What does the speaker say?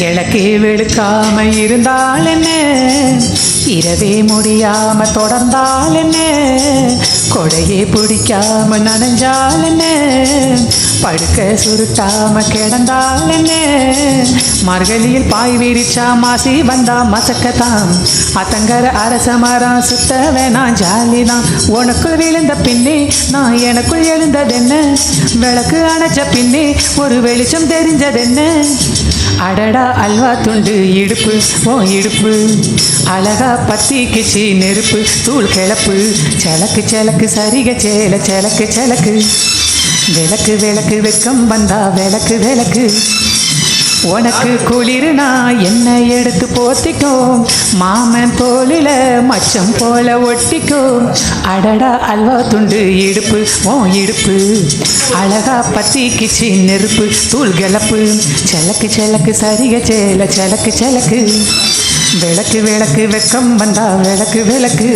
கிழக்கு வெளுக்காம இருந்தால் என்ன? இரவே முடியாம தொடர்ந்தால் என்ன? கொடையே பிடிக்காம நனைஞ்சால் என்ன? படுக்க சுருட்டாம கிடந்தால் என்ன? மார்கழியில் பாய் விரிச்சா மாசி வந்தா மசக்கத்தான். அத்தங்கர அரச மரம் சுத்த வேணாம் ஜாலி தான் உனக்குள் விழுந்த பின்னே நான் எனக்குள் எழுந்ததென்ன? விளக்கு அணைச்ச பின்னே ஒரு வெளிச்சம் தெரிஞ்சதென்ன? அடடா அல்வா துண்டு இடுப்பு ஓ இடுப்பு. அழகா பத்தி கிச்சி நெருப்பு தூள் கிளப்பு. செலக்கு செலக்கு சரிக சேல செலக்கு செலக்கு. விளக்கு விளக்கு வெக்கம் வந்தா விளக்கு விளக்கு. உனக்கு குளிர்னா என்ன எடுத்து போத்திக்கும் மாமன் தோளில மச்சம் போல ஒட்டிக்கும் அடடா அல்வா துண்டு இடுப்பு ஓ இடுப்பு. அழகா பத்தி கிச்சி நெருப்பு தூள் கிளப்பு செலக்கு செலக்கு சரிக சேல செலக்கு செலக்கு. விளக்கு விளக்கு வெக்கம் வந்தா விளக்கு விளக்கு.